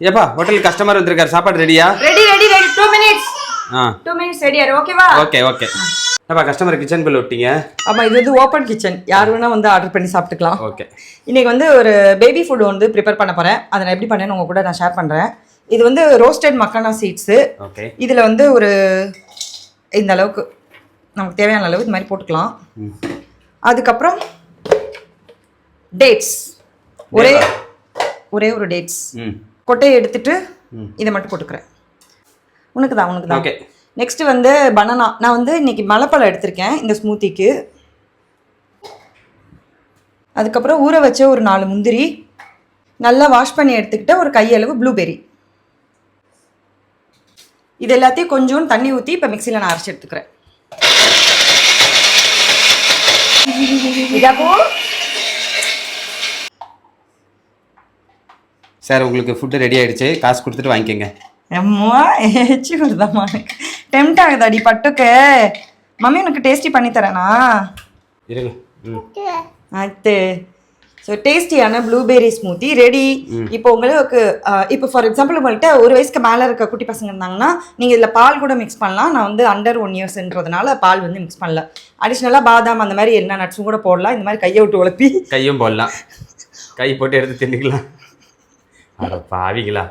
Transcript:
ஏப்பா hotel customer வந்திருக்காரு. சாப்பாடு ரெடியா ready ready ready two minutes ஆ. டூ மினிட்ஸ் ரெடி ஆரு ஓகேவா ஓகே ஓகே ஏப்பா கஸ்டமர் கிச்சன் பில் விட்டீங்க? ஆமா இது வந்து ஓப்பன் கிச்சன் யார் வேணா வந்து ஆர்டர் பண்ணி சாப்பிட்டுக்கலாம். ஓகே இன்னைக்கு வந்து ஒரு பேபி ஃபுட் வந்து ப்ரிப்பேர் பண்ண போறேன். அதை நான் எப்படி பண்ணேன்னு உங்க கூட நான் ஷேர் பண்றேன். இது வந்து ரோஸ்டட் மக்கானா சீட்ஸு ஓகே இதில் வந்து ஒரு இந்த அளவுக்கு நமக்கு தேவையான அளவு இது மாதிரி போட்டுக்கலாம். அதுக்கப்புறம் டேட்ஸ் ஒரே ஒரே ஒரு டேட்ஸ் ம். கொட்டையை எடுத்துட்டு. இதை மட்டும் போட்டுக்கிறேன். உனக்கு தான் உனக்கு தான் ஓகே. நெக்ஸ்ட் வந்து பனானா நான் வந்து இன்னைக்கு மலைப்பழம் எடுத்திருக்கேன் இந்த ஸ்மூத்திக்கு அதுக்கப்புறம் ஊற வச்ச ஒரு நாலு முந்திரி நல்லா வாஷ் பண்ணி எடுத்துக்கிட்ட ஒரு கையளவு ப்ளூபெர்ரி இது எல்லாத்தையும் கொஞ்சோண்டு தண்ணி ஊற்றி இப்போ மிக்சியில் நான் அரைச்சி எடுத்துக்கிறேன். சார் உங்களுக்கு ஃபுட்டு ரெடி ஆயிடுச்சு. காசு கொடுத்துட்டு வாங்கிக்கோங்க. அம்மா ஏச்சி வருதாம்மா எனக்கு. டெம்ட் ஆகுதாடி பட்டுக்கு. மம்மி உனக்கு டேஸ்டி பண்ணி தரேனா? இருங்க. அது ஸோ டேஸ்டியான ப்ளூபெர்ரி ஸ்மூத்தி ரெடி இப்போ உங்களுக்கு இப்போ ஃபார் எக்ஸாம்பிள் உங்கள்கிட்ட ஒரு வயசுக்கு மேலே இருக்க குட்டி பசங்க இருந்தாங்கன்னா நீங்கள் இதில் பால் கூட மிக்ஸ் பண்ணலாம். நான் வந்து அண்டர் ஒன் இயர்ஸ்ன்றதுனால பால் வந்து மிக்ஸ் பண்ணல. அடிஷ்னலாக பாதாம் அந்த மாதிரி என்ன நட்ஸும் கூட போடலாம். இந்த மாதிரி கையை விட்டு உழப்பி கையும் போடலாம். கை போட்டு எடுத்து தின்னுக்கலாம். அட பாவிங்களா